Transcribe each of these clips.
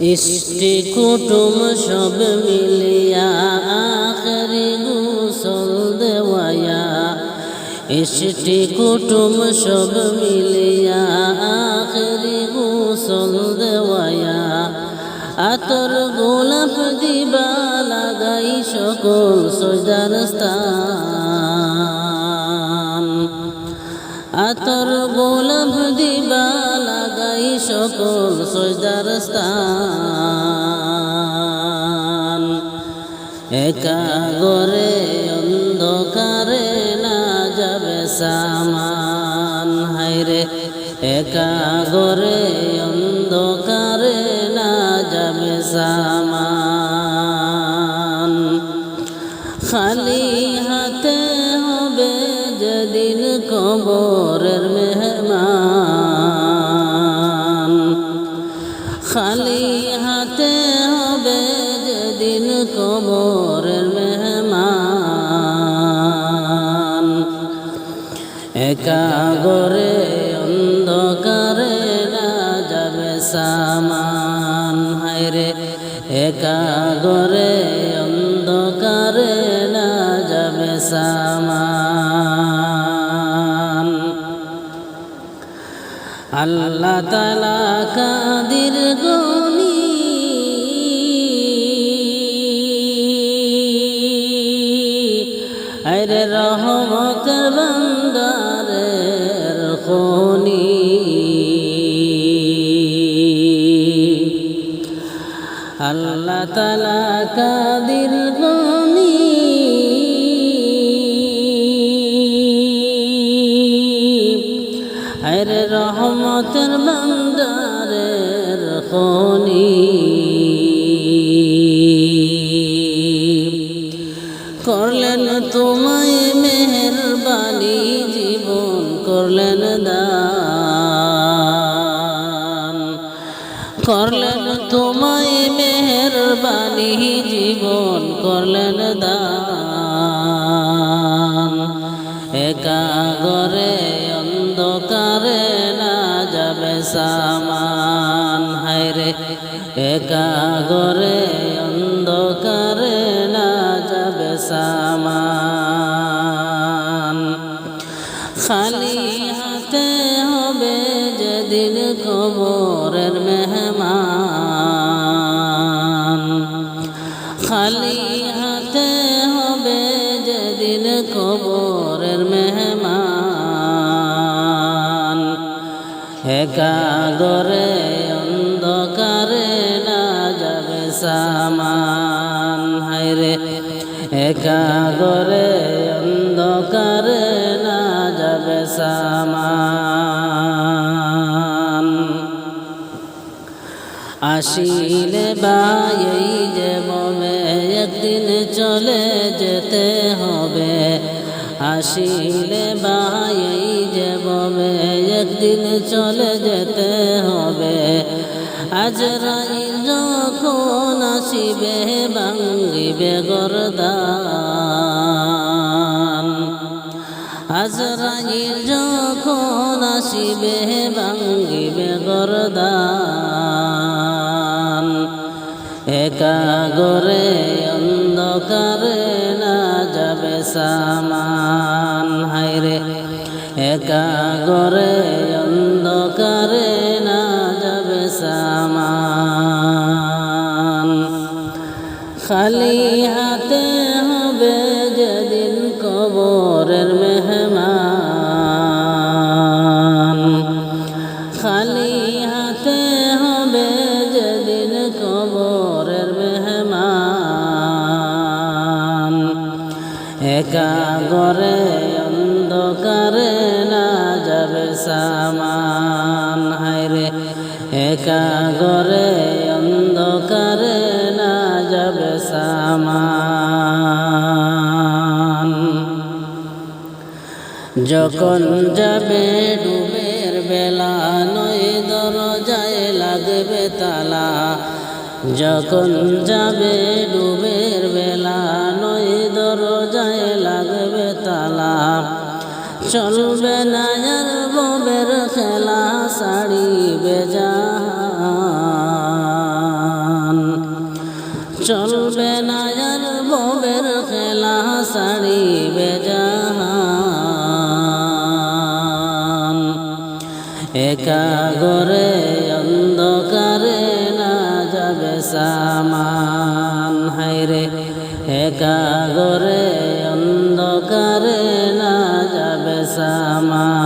ইষ্টি কুটুম সব মিলিয়া আখরি গুসল দেওয়ায়া। ইষ্টি কুটুম সব মিলিয়া আখরি গুসল দেওয়ায়া। আতর গোলাপ দিবা লাগাই সকল সজার স্থান। আতর গোলাপ দিবা সকল সজদার স্থান। একা গরে অন্ধকারে না যাবে সামান। হাইরে একা গরে অন্ধকারে না যাবে সামান। খালি হাতে হবে যেদিন কবরের মেহমান। একা গরে অন্ধকারে না যাবে সামান। হায়রে একা গরে অন্ধকারে না যাবে সামান। আল্লাহ তালা কাদির গনি? আরে রহমতের বন্দারের খনি। আল্লাহ তালা বন্দারের করলেন তোমায় মেহরবানি, জীবন করলেন দান। করলেন তোমায় মেহরবানি, জীবন করলেন দান। একা গরে অন্ধকারে না যাবে হায়রে একা গরে অন্ধকারে না যাবে সামান। খালি হাতে হবে যেদিন কবরের মেহমান। সামান হায়রে একা গরে অন্ধকারে না যাবে সামান। আসিলে বাই যে মমে একদিন চলে যেতে হবে। আসিলে বাই যে মমে একদিন চলে যেতে হবে। আজ রাই যখন আসিবে ভাঙ্গিবে গরদান। আজরাইল যখন আসিবে ভাঙ্গিবে গরদান। একা গরে অন্ধকারে না যাবে সামান। হাইরে একা গরে খালি হাতে হবে যেদিন কবরের মেহমান। খালি হাতে হবে যেদিন কবরের মেহমান। একা গরে অন্ধকারে না যাবে সামান। হায়রে, একা গরে যখন যাবে ডুবের বেলা, নয় দরজায় লাগবে তালা। যখন যাবে ডুবের বেলা, নয় দরজায় লাগবে তালা। চলবে না আর খেলা, শাড়ি বেজা একা গরে অন্ধকারে না যাবে সামান। হাইরে একা গরে অন্ধকারে না যাবে সামান।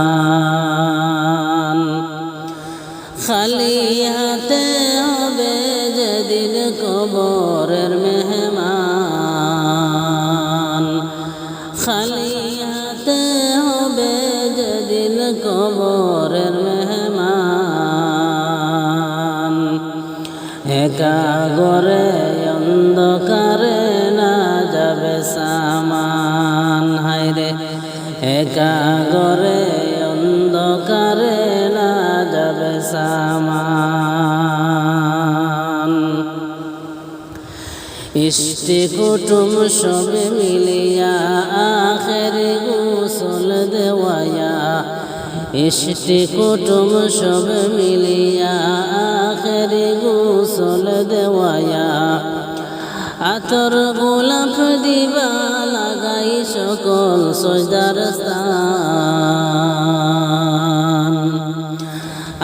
খালি কবরের মেহমান। একা গরে অন্ধকারে না যাবে সামান। হাইরে একা গরে অন্ধকারে না যাবে সামান। ইষ্টি কুটুম সবে মিলিয়া আখের ইষ্টি কুটুম সব মিলিয়া আখের গোসল দেওয়ায়া। আতর গোলাপ দিবা লাগাই সকল সজদার স্থান।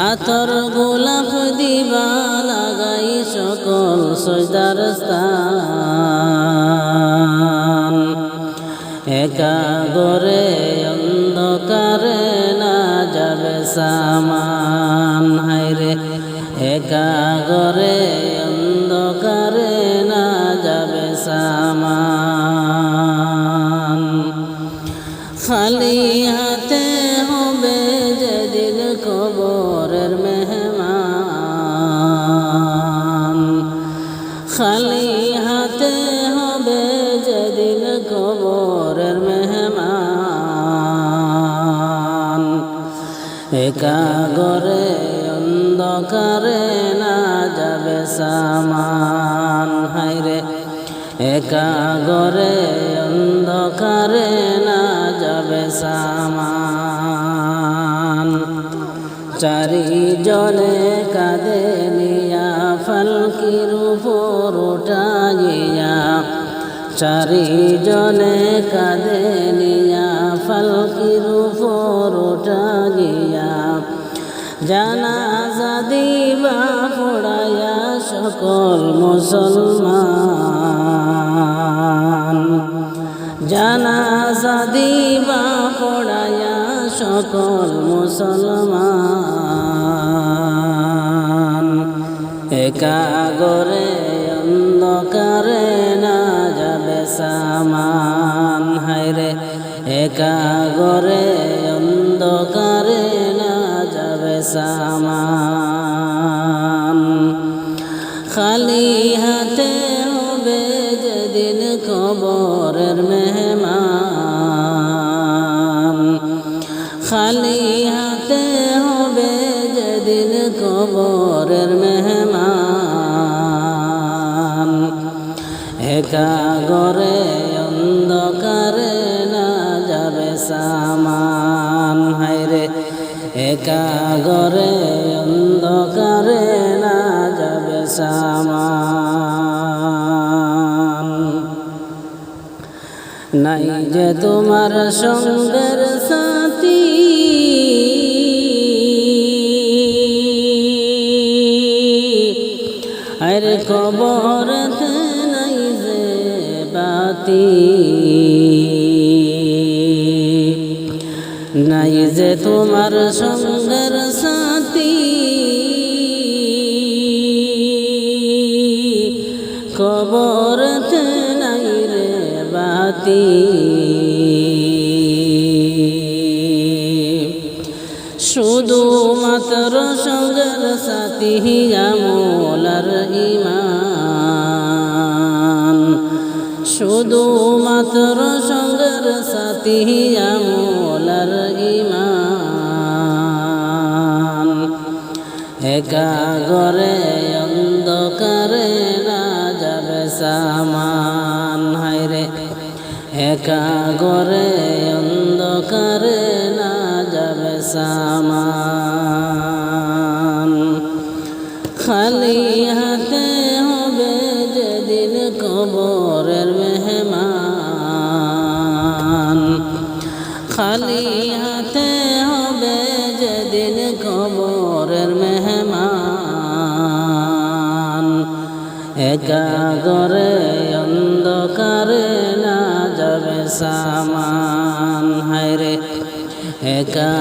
আতর গোলাপ দিবা লাগাই সকল সজদার স্থান। একা গরে অন্ধকারে সামান হাইরে একা গরে একা গরে অন্ধকারে না যাবে সামান। হাইরে একা গরে অন্ধকারে না যাবে সামান। চারিজনে কাঁদে নিয়া ফলকির উপর উঠাইয়া, চারিজনে কাঁদে জানাজা দিবা পড়ায়া সকল মুসলমান। জানাজা দিবা পড়ায়া সকল মুসলমান। একা গরে অন্ধকারে না যাবে সামান। হাইরে একা গরে হাতে হবে যেদিন কবরের মেহমান। খালি হাতে হবে যেদিন কবরের মেহমান। একা গরে অন্ধকারে না যাবে সামান। হাইরে একা গরে তোমার সঙ্গের সাথী। আরে কবর নাই যে বাতি। নাই যে তোমার সঙ্গের সাথী। কবর নাই রে বাতি। সাথী আমলার ইমান। শুধু মাত্র সঙ্গের সাথী আমলার ইমান। একা গরে অন্ধকারে না যাবে সামান। হাইরে একা গরে অন্ধকারে না যাবে সামান। খালি হাতে হবে যেদিন কবরের মেহমান। খালি হাতে হবে যেদিন কবরের মেহমান। একা করে অন্ধকারে না যাবে সামান। হায় রে, একা